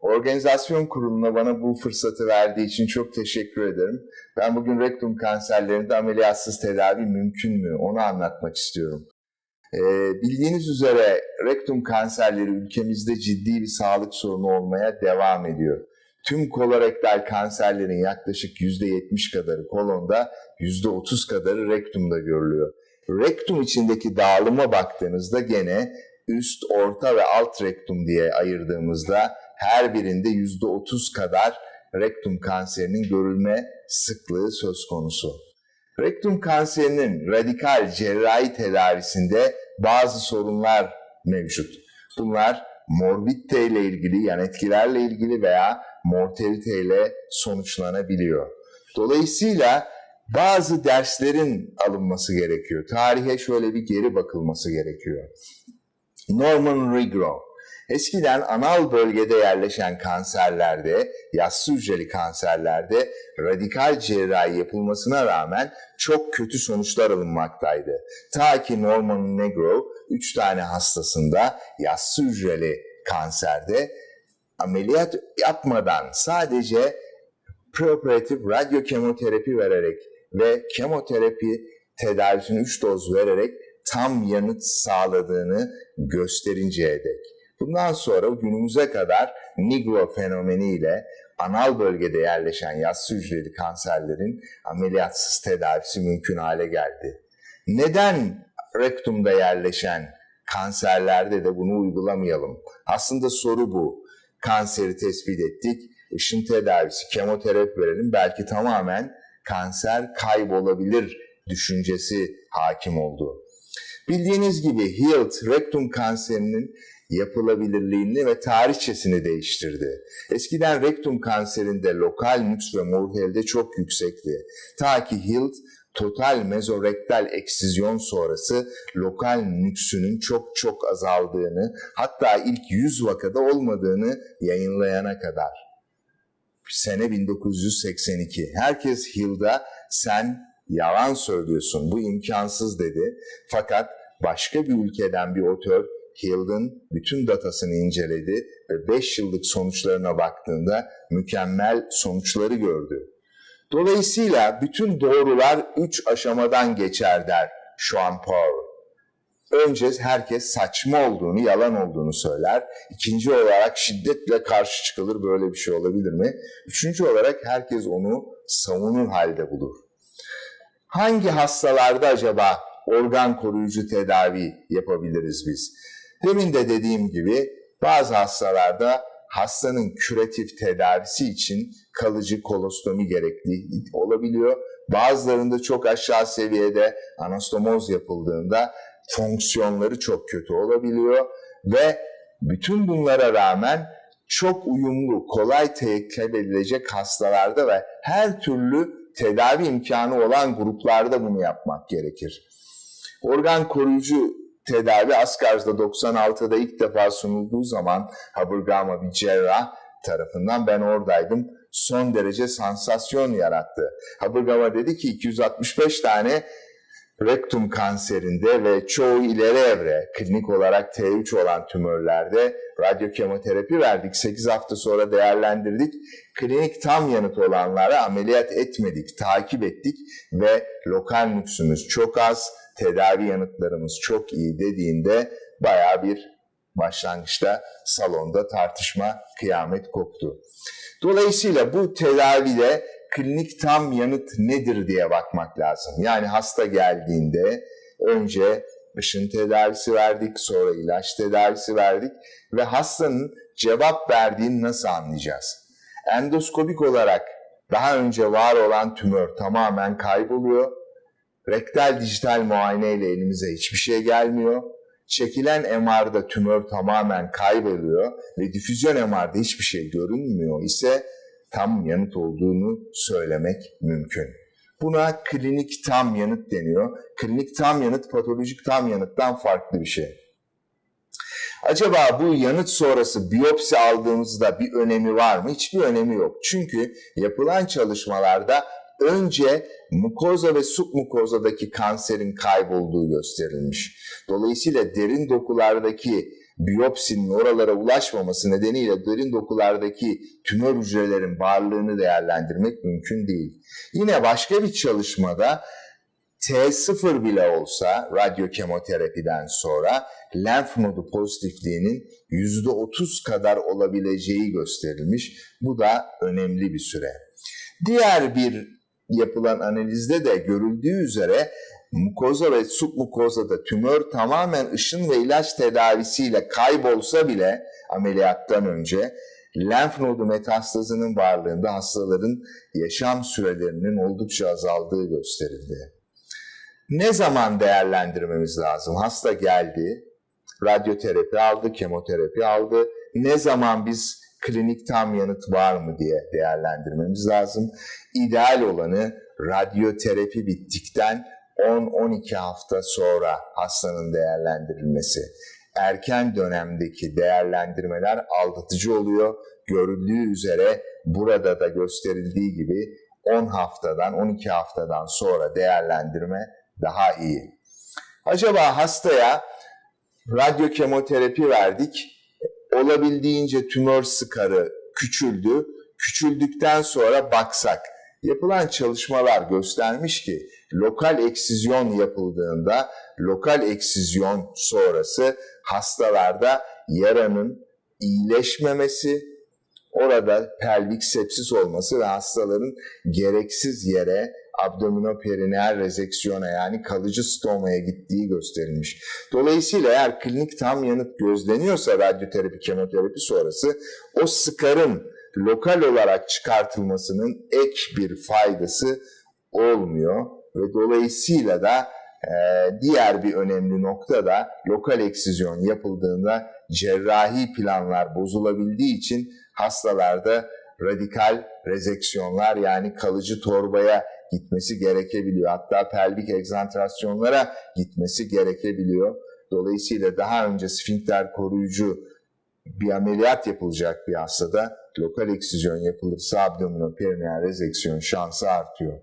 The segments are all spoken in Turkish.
Organizasyon kuruluna bana bu fırsatı verdiği için çok teşekkür ederim. Ben bugün rektum kanserlerinde ameliyatsız tedavi mümkün mü onu anlatmak istiyorum. Ee, bildiğiniz üzere rektum kanserleri ülkemizde ciddi bir sağlık sorunu olmaya devam ediyor. Tüm kolorektal kanserlerin yaklaşık %70 kadarı kolonda, %30 kadarı rektumda görülüyor. Rektum içindeki dağılıma baktığınızda gene üst, orta ve alt rektum diye ayırdığımızda her birinde %30 kadar rektum kanserinin görülme sıklığı söz konusu. Rektum kanserinin radikal cerrahi tedavisinde bazı sorunlar mevcut. Bunlar morbidite ile ilgili, yan etkilerle ilgili veya mortalite ile sonuçlanabiliyor. Dolayısıyla bazı derslerin alınması gerekiyor. Tarihe şöyle bir geri bakılması gerekiyor. Norman Regro, eskiden anal bölgede yerleşen kanserlerde, yassı hücreli kanserlerde radikal cerrahi yapılmasına rağmen çok kötü sonuçlar alınmaktaydı. Ta ki Norman Negro 3 tane hastasında yassı hücreli kanserde ameliyat yapmadan sadece preoperatif radyo kemoterapi vererek ve kemoterapi tedavisini 3 doz vererek tam yanıt sağladığını gösterinceye dek. Bundan sonra günümüze kadar Negro fenomeniyle anal bölgede yerleşen yassı hücreli kanserlerin ameliyatsız tedavisi mümkün hale geldi. Neden rektumda yerleşen kanserlerde de bunu uygulamayalım? Aslında soru bu. Kanseri tespit ettik, ışın tedavisi, kemoterapi verelim. Belki tamamen kanser kaybolabilir düşüncesi hakim oldu. Bildiğiniz gibi HEALT rektum kanserinin yapılabilirliğini ve tarihçesini değiştirdi. Eskiden rektum kanserinde lokal nüks ve mortalite çok yüksekti. Ta ki HEALT total mezorektal eksizyon sonrası lokal nüksünün çok çok azaldığını hatta ilk 100 vakada olmadığını yayınlayana kadar. Sene 1982. Herkes Hill'da sen yalan söylüyorsun bu imkansız dedi. Fakat başka bir ülkeden bir otör Hill'ın bütün datasını inceledi ve 5 yıllık sonuçlarına baktığında mükemmel sonuçları gördü. Dolayısıyla bütün doğrular 3 aşamadan geçer der Sean Paul. Önce herkes saçma olduğunu, yalan olduğunu söyler. İkinci olarak şiddetle karşı çıkılır böyle bir şey olabilir mi? Üçüncü olarak herkes onu savunur halde bulur. Hangi hastalarda acaba organ koruyucu tedavi yapabiliriz biz? Demin de dediğim gibi bazı hastalarda hastanın küratif tedavisi için kalıcı kolostomi gerekli olabiliyor. Bazılarında çok aşağı seviyede anastomoz yapıldığında fonksiyonları çok kötü olabiliyor ve bütün bunlara rağmen çok uyumlu, kolay teklif edilecek hastalarda ve her türlü tedavi imkanı olan gruplarda bunu yapmak gerekir. Organ koruyucu tedavi Asgard'da 96'da ilk defa sunulduğu zaman Habergama bir cerrah tarafından ben oradaydım. Son derece sansasyon yarattı. Habergama dedi ki 265 tane rektum kanserinde ve çoğu ileri evre klinik olarak T3 olan tümörlerde radyo kemoterapi verdik. 8 hafta sonra değerlendirdik. Klinik tam yanıt olanlara ameliyat etmedik, takip ettik ve lokal nüksümüz çok az, tedavi yanıtlarımız çok iyi dediğinde baya bir başlangıçta salonda tartışma kıyamet koptu. Dolayısıyla bu tedavide klinik tam yanıt nedir diye bakmak lazım. Yani hasta geldiğinde önce ışın tedavisi verdik, sonra ilaç tedavisi verdik ve hastanın cevap verdiğini nasıl anlayacağız? Endoskopik olarak daha önce var olan tümör tamamen kayboluyor. Rektal dijital muayene ile elimize hiçbir şey gelmiyor. Çekilen MR'da tümör tamamen kayboluyor ve difüzyon MR'da hiçbir şey görünmüyor ise tam yanıt olduğunu söylemek mümkün. Buna klinik tam yanıt deniyor. Klinik tam yanıt patolojik tam yanıttan farklı bir şey. Acaba bu yanıt sonrası biyopsi aldığımızda bir önemi var mı? Hiçbir önemi yok. Çünkü yapılan çalışmalarda önce mukoza ve submukozadaki kanserin kaybolduğu gösterilmiş. Dolayısıyla derin dokulardaki biyopsinin oralara ulaşmaması nedeniyle derin dokulardaki tümör hücrelerin varlığını değerlendirmek mümkün değil. Yine başka bir çalışmada T0 bile olsa radyo kemoterapiden sonra lenf nodu pozitifliğinin %30 kadar olabileceği gösterilmiş. Bu da önemli bir süre. Diğer bir yapılan analizde de görüldüğü üzere mukoza ve submukozada tümör tamamen ışın ve ilaç tedavisiyle kaybolsa bile ameliyattan önce lenf nodu metastazının varlığında hastaların yaşam sürelerinin oldukça azaldığı gösterildi. Ne zaman değerlendirmemiz lazım? Hasta geldi, radyoterapi aldı, kemoterapi aldı. Ne zaman biz klinik tam yanıt var mı diye değerlendirmemiz lazım. İdeal olanı radyoterapi bittikten 10-12 hafta sonra hastanın değerlendirilmesi. Erken dönemdeki değerlendirmeler aldatıcı oluyor. Görüldüğü üzere burada da gösterildiği gibi 10 haftadan 12 haftadan sonra değerlendirme daha iyi. Acaba hastaya radyo kemoterapi verdik. Olabildiğince tümör sıkarı küçüldü. Küçüldükten sonra baksak. Yapılan çalışmalar göstermiş ki lokal eksizyon yapıldığında lokal eksizyon sonrası hastalarda yaranın iyileşmemesi, orada pelvik sepsis olması ve hastaların gereksiz yere abdominoperineal rezeksiyona yani kalıcı stomaya gittiği gösterilmiş. Dolayısıyla eğer klinik tam yanıt gözleniyorsa radyoterapi, kemoterapi sonrası o sıkarın lokal olarak çıkartılmasının ek bir faydası olmuyor ve dolayısıyla da e, diğer bir önemli nokta da lokal eksizyon yapıldığında cerrahi planlar bozulabildiği için hastalarda radikal rezeksiyonlar yani kalıcı torbaya gitmesi gerekebiliyor. Hatta pelvik egzantrasyonlara gitmesi gerekebiliyor. Dolayısıyla daha önce sfinkter koruyucu bir ameliyat yapılacak bir hastada lokal eksizyon yapılırsa abdominoperineal rezeksiyon şansı artıyor.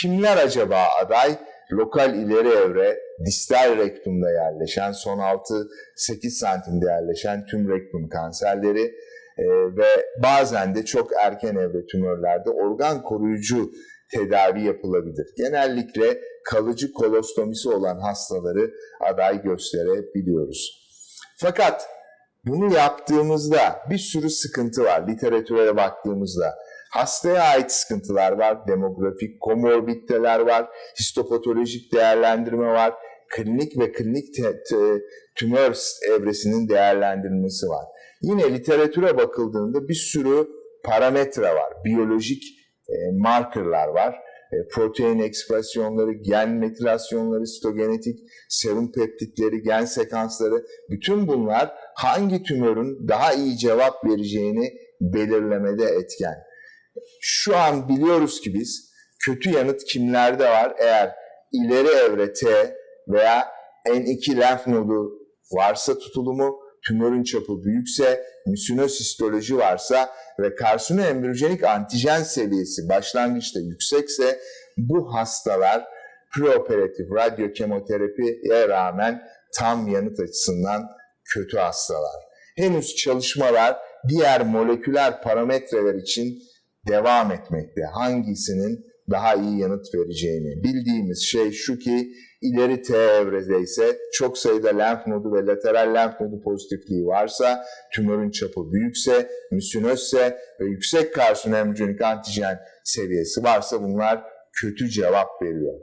Kimler acaba aday? Lokal ileri evre, distal rektumda yerleşen, son 6-8 santimde yerleşen tüm rektum kanserleri e, ve bazen de çok erken evre tümörlerde organ koruyucu tedavi yapılabilir. Genellikle kalıcı kolostomisi olan hastaları aday gösterebiliyoruz. Fakat bunu yaptığımızda bir sürü sıkıntı var. Literatüre baktığımızda hastaya ait sıkıntılar var, demografik komorbiditeler var, histopatolojik değerlendirme var, klinik ve klinik tümör evresinin değerlendirilmesi var. Yine literatüre bakıldığında bir sürü parametre var, biyolojik e, markerlar var. E, protein ekspresyonları, gen metilasyonları, sitogenetik, serum peptitleri, gen sekansları bütün bunlar hangi tümörün daha iyi cevap vereceğini belirlemede etken. Şu an biliyoruz ki biz kötü yanıt kimlerde var? Eğer ileri evre T veya N2 lenf nodu varsa tutulumu, tümörün çapı büyükse, müsinöz histoloji varsa ve karsinoembriyojenik antijen seviyesi başlangıçta yüksekse bu hastalar preoperatif radyo kemoterapiye rağmen tam yanıt açısından kötü hastalar. Henüz çalışmalar diğer moleküler parametreler için devam etmekte. Hangisinin daha iyi yanıt vereceğini. Bildiğimiz şey şu ki ileri T evrede ise çok sayıda lenf nodu ve lateral lenf nodu pozitifliği varsa, tümörün çapı büyükse, müsinözse ve yüksek karsinoembriyonik antijen seviyesi varsa bunlar kötü cevap veriyor.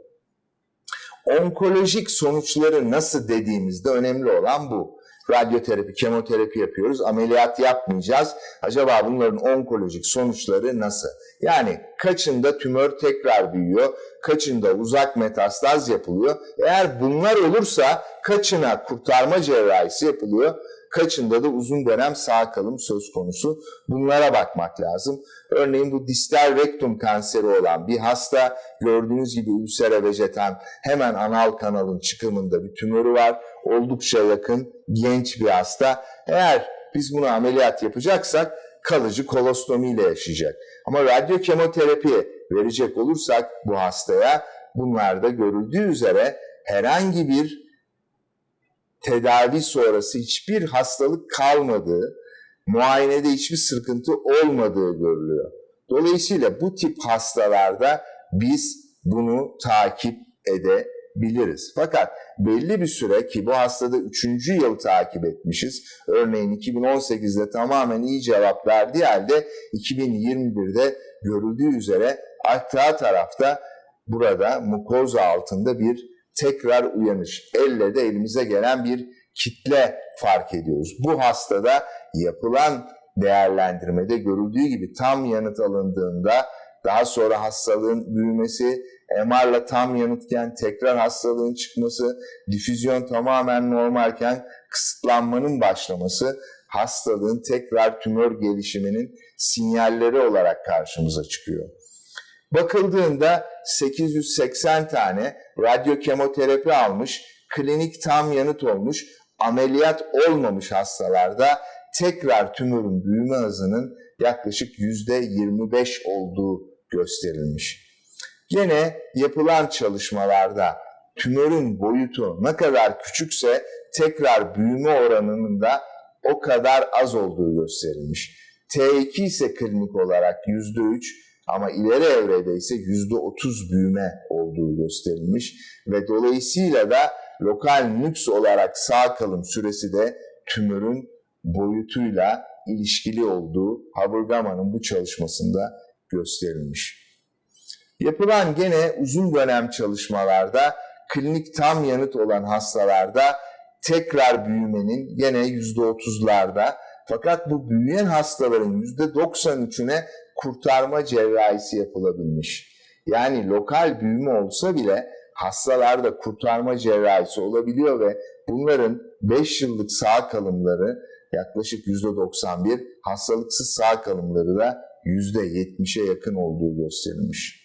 Onkolojik sonuçları nasıl dediğimizde önemli olan bu. Radyoterapi, kemoterapi yapıyoruz, ameliyat yapmayacağız. Acaba bunların onkolojik sonuçları nasıl? Yani kaçında tümör tekrar büyüyor, kaçında uzak metastaz yapılıyor. Eğer bunlar olursa kaçına kurtarma cerrahisi yapılıyor, kaçında da uzun dönem sağ kalım söz konusu. Bunlara bakmak lazım. Örneğin bu distal rektum kanseri olan bir hasta gördüğünüz gibi ülsere vejetan hemen anal kanalın çıkımında bir tümörü var. Oldukça yakın genç bir hasta. Eğer biz bunu ameliyat yapacaksak kalıcı kolostomiyle yaşayacak. Ama radyo kemoterapi verecek olursak bu hastaya bunlarda görüldüğü üzere herhangi bir tedavi sonrası hiçbir hastalık kalmadığı, muayenede hiçbir sıkıntı olmadığı görülüyor. Dolayısıyla bu tip hastalarda biz bunu takip edebiliriz. Fakat belli bir süre ki bu hastada 3. yıl takip etmişiz. Örneğin 2018'de tamamen iyi cevap verdiği halde 2021'de görüldüğü üzere arka tarafta burada mukoza altında bir tekrar uyanış. Elle de elimize gelen bir kitle fark ediyoruz. Bu hastada yapılan değerlendirmede görüldüğü gibi tam yanıt alındığında daha sonra hastalığın büyümesi, MR'la tam yanıtken tekrar hastalığın çıkması, difüzyon tamamen normalken kısıtlanmanın başlaması hastalığın tekrar tümör gelişiminin sinyalleri olarak karşımıza çıkıyor. Bakıldığında 880 tane radyo kemoterapi almış, klinik tam yanıt olmuş, ameliyat olmamış hastalarda tekrar tümörün büyüme hızının yaklaşık %25 olduğu gösterilmiş. Gene yapılan çalışmalarda tümörün boyutu ne kadar küçükse tekrar büyüme oranının da o kadar az olduğu gösterilmiş. T2 ise klinik olarak %3 ama ileri evrede ise %30 büyüme olduğu gösterilmiş ve dolayısıyla da lokal nüks olarak sağ kalım süresi de tümörün boyutuyla ilişkili olduğu Habergama'nın bu çalışmasında gösterilmiş. Yapılan gene uzun dönem çalışmalarda klinik tam yanıt olan hastalarda tekrar büyümenin gene %30'larda fakat bu büyüyen hastaların %93'üne kurtarma cerrahisi yapılabilmiş. Yani lokal büyüme olsa bile hastalarda kurtarma cerrahisi olabiliyor ve bunların 5 yıllık sağ kalımları yaklaşık %91, hastalıksız sağ kalımları da %70'e yakın olduğu gösterilmiş.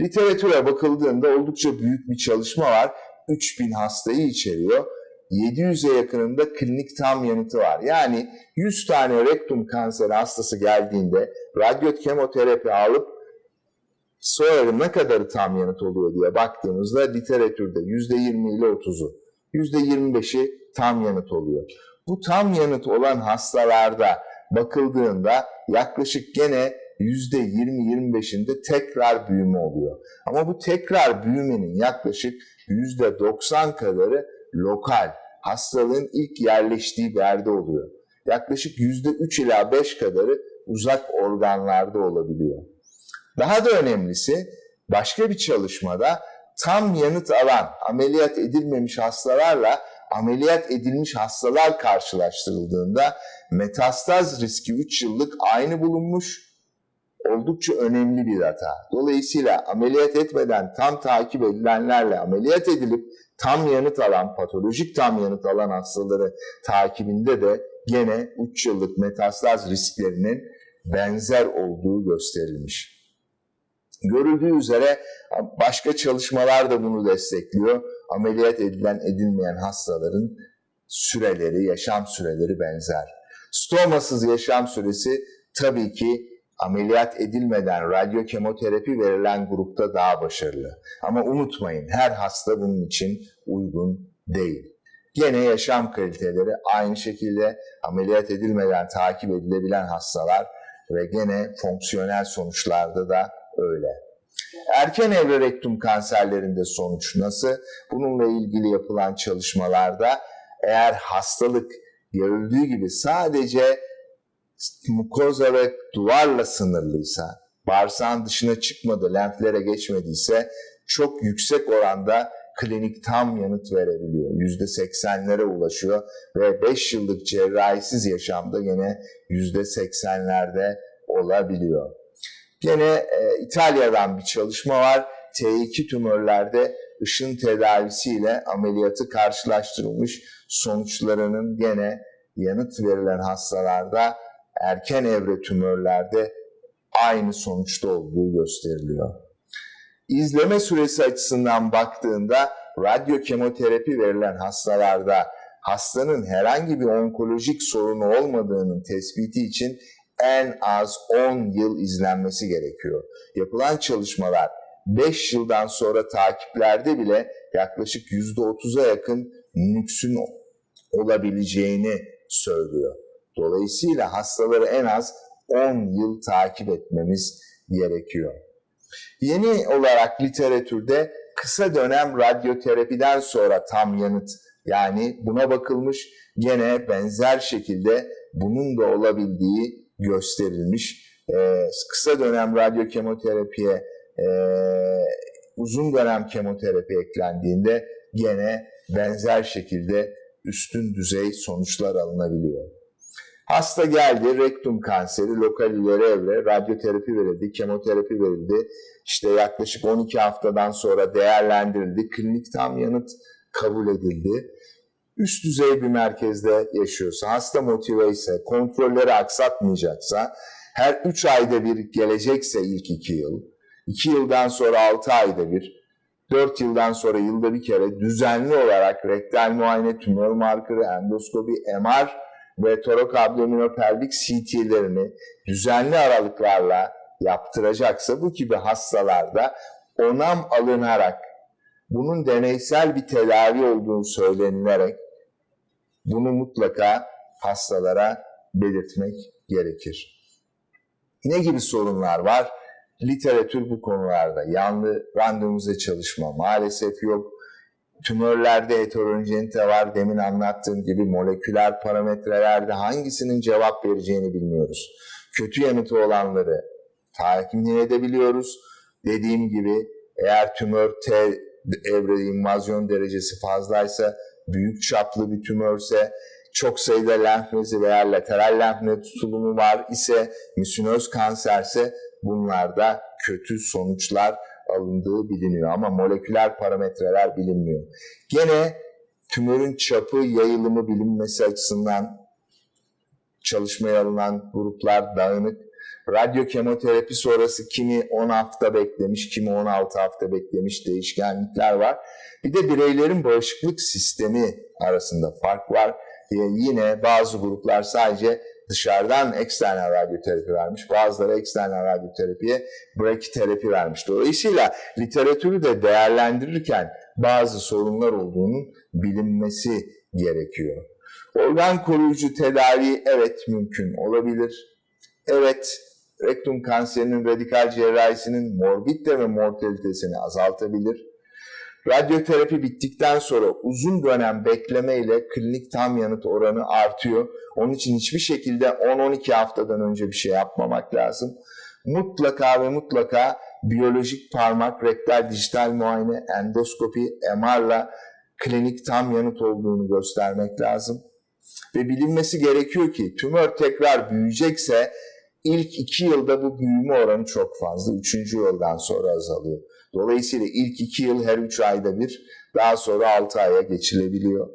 Literatüre bakıldığında oldukça büyük bir çalışma var. 3000 hastayı içeriyor. 700'e yakınında klinik tam yanıtı var. Yani 100 tane rektum kanseri hastası geldiğinde radyo kemoterapi alıp sonra ne kadarı tam yanıt oluyor diye baktığımızda literatürde %20 ile 30'u, %25'i tam yanıt oluyor. Bu tam yanıt olan hastalarda bakıldığında yaklaşık gene %20-25'inde tekrar büyüme oluyor. Ama bu tekrar büyümenin yaklaşık %90 kadarı lokal, hastalığın ilk yerleştiği yerde oluyor. Yaklaşık %3 ila 5 kadarı uzak organlarda olabiliyor. Daha da önemlisi başka bir çalışmada tam yanıt alan ameliyat edilmemiş hastalarla ameliyat edilmiş hastalar karşılaştırıldığında metastaz riski 3 yıllık aynı bulunmuş. Oldukça önemli bir data. Dolayısıyla ameliyat etmeden tam takip edilenlerle ameliyat edilip tam yanıt alan, patolojik tam yanıt alan hastaları takibinde de gene 3 yıllık metastaz risklerinin benzer olduğu gösterilmiş. Görüldüğü üzere başka çalışmalar da bunu destekliyor. Ameliyat edilen edilmeyen hastaların süreleri, yaşam süreleri benzer. Stomasız yaşam süresi tabii ki ameliyat edilmeden radyo kemoterapi verilen grupta daha başarılı. Ama unutmayın her hasta bunun için uygun değil. Gene yaşam kaliteleri aynı şekilde ameliyat edilmeden takip edilebilen hastalar ve gene fonksiyonel sonuçlarda da öyle. Erken evre rektum kanserlerinde sonuç nasıl? Bununla ilgili yapılan çalışmalarda eğer hastalık görüldüğü gibi sadece mukoza ve duvarla sınırlıysa, bağırsağın dışına çıkmadı, lenflere geçmediyse çok yüksek oranda klinik tam yanıt verebiliyor. %80'lere ulaşıyor ve 5 yıllık cerrahisiz yaşamda yine %80'lerde olabiliyor. Gene e, İtalya'dan bir çalışma var. T2 tümörlerde ışın tedavisiyle ameliyatı karşılaştırılmış sonuçlarının gene yanıt verilen hastalarda erken evre tümörlerde aynı sonuçta olduğu gösteriliyor. İzleme süresi açısından baktığında radyo kemoterapi verilen hastalarda hastanın herhangi bir onkolojik sorunu olmadığının tespiti için en az 10 yıl izlenmesi gerekiyor. Yapılan çalışmalar 5 yıldan sonra takiplerde bile yaklaşık %30'a yakın nüksün olabileceğini söylüyor. Dolayısıyla hastaları en az 10 yıl takip etmemiz gerekiyor. Yeni olarak literatürde kısa dönem radyoterapiden sonra tam yanıt yani buna bakılmış gene benzer şekilde bunun da olabildiği gösterilmiş. Ee, kısa dönem radyo kemoterapiye e, uzun dönem kemoterapi eklendiğinde gene benzer şekilde üstün düzey sonuçlar alınabiliyor. Hasta geldi, rektum kanseri, lokal ileri evre, radyoterapi verildi, kemoterapi verildi. İşte yaklaşık 12 haftadan sonra değerlendirildi, klinik tam yanıt kabul edildi. Üst düzey bir merkezde yaşıyorsa, hasta motive ise, kontrolleri aksatmayacaksa, her 3 ayda bir gelecekse ilk 2 yıl, 2 yıldan sonra 6 ayda bir, 4 yıldan sonra yılda bir kere düzenli olarak rektal muayene, tümör markeri, endoskopi, MR ve torok-abdominopelvik CT'lerini düzenli aralıklarla yaptıracaksa bu gibi hastalarda onam alınarak bunun deneysel bir tedavi olduğunu söylenilerek bunu mutlaka hastalara belirtmek gerekir. Ne gibi sorunlar var? Literatür bu konularda. Yanlı randomize çalışma maalesef yok. Tümörlerde heterojenite var. Demin anlattığım gibi moleküler parametrelerde hangisinin cevap vereceğini bilmiyoruz. Kötü yanıtı olanları takip edebiliyoruz. Dediğim gibi eğer tümör T evre invazyon derecesi fazlaysa, büyük çaplı bir tümörse, çok sayıda lenf nezi veya lateral lenf tutulumu var ise, misünöz kanserse bunlarda kötü sonuçlar alındığı biliniyor ama moleküler parametreler bilinmiyor. Gene tümörün çapı, yayılımı bilinmesi açısından çalışmaya alınan gruplar dağınık. Radyo kemoterapi sonrası kimi 10 hafta beklemiş, kimi 16 hafta beklemiş değişkenlikler var. Bir de bireylerin bağışıklık sistemi arasında fark var. Yine bazı gruplar sadece dışarıdan eksternal radyoterapi vermiş. Bazıları eksternal radyoterapiye brakiterapi vermiş. Dolayısıyla literatürü de değerlendirirken bazı sorunlar olduğunun bilinmesi gerekiyor. Organ koruyucu tedavi evet mümkün olabilir. Evet rektum kanserinin radikal cerrahisinin morbidite ve mortalitesini azaltabilir. Radyoterapi bittikten sonra uzun dönem bekleme ile klinik tam yanıt oranı artıyor. Onun için hiçbir şekilde 10-12 haftadan önce bir şey yapmamak lazım. Mutlaka ve mutlaka biyolojik parmak, rektal dijital muayene, endoskopi, MR'la klinik tam yanıt olduğunu göstermek lazım. Ve bilinmesi gerekiyor ki tümör tekrar büyüyecekse ilk iki yılda bu büyüme oranı çok fazla. Üçüncü yıldan sonra azalıyor. Dolayısıyla ilk iki yıl her üç ayda bir, daha sonra altı aya geçilebiliyor.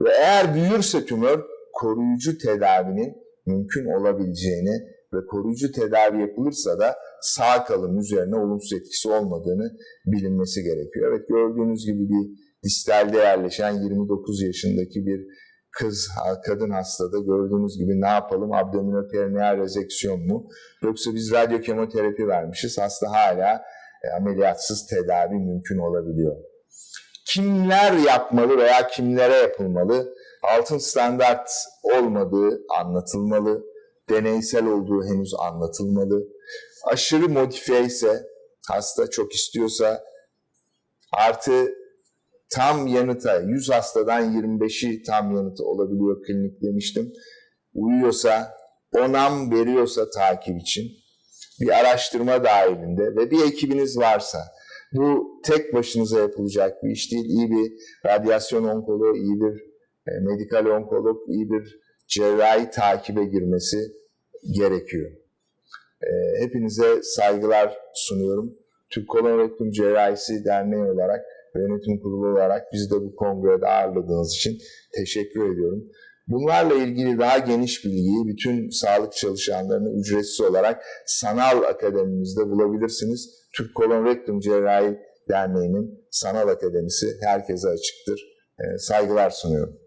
Ve eğer büyürse tümör koruyucu tedavinin mümkün olabileceğini ve koruyucu tedavi yapılırsa da sağ kalım üzerine olumsuz etkisi olmadığını bilinmesi gerekiyor. Evet gördüğünüz gibi bir distalde yerleşen 29 yaşındaki bir kız, kadın hastada gördüğünüz gibi ne yapalım abdominoperineal rezeksiyon mu yoksa biz radyo kemoterapi vermişiz hasta hala e, ameliyatsız tedavi mümkün olabiliyor. Kimler yapmalı veya kimlere yapılmalı? Altın standart olmadığı anlatılmalı. Deneysel olduğu henüz anlatılmalı. Aşırı modifiye ise hasta çok istiyorsa artı tam yanıta 100 hastadan 25'i tam yanıtı olabiliyor klinik demiştim. Uyuyorsa, onam veriyorsa takip için bir araştırma dahilinde ve bir ekibiniz varsa bu tek başınıza yapılacak bir iş değil. İyi bir radyasyon onkoloğu, iyi bir e, medikal onkolog, iyi bir cerrahi takibe girmesi gerekiyor. E, hepinize saygılar sunuyorum. Türk Kolon Rektum Cerrahisi Derneği olarak yönetim kurulu olarak bizi de bu kongrede ağırladığınız için teşekkür ediyorum. Bunlarla ilgili daha geniş bilgiyi bütün sağlık çalışanlarını ücretsiz olarak sanal akademimizde bulabilirsiniz. Türk Kolon Rektum Cerrahi Derneği'nin sanal akademisi herkese açıktır. Saygılar sunuyorum.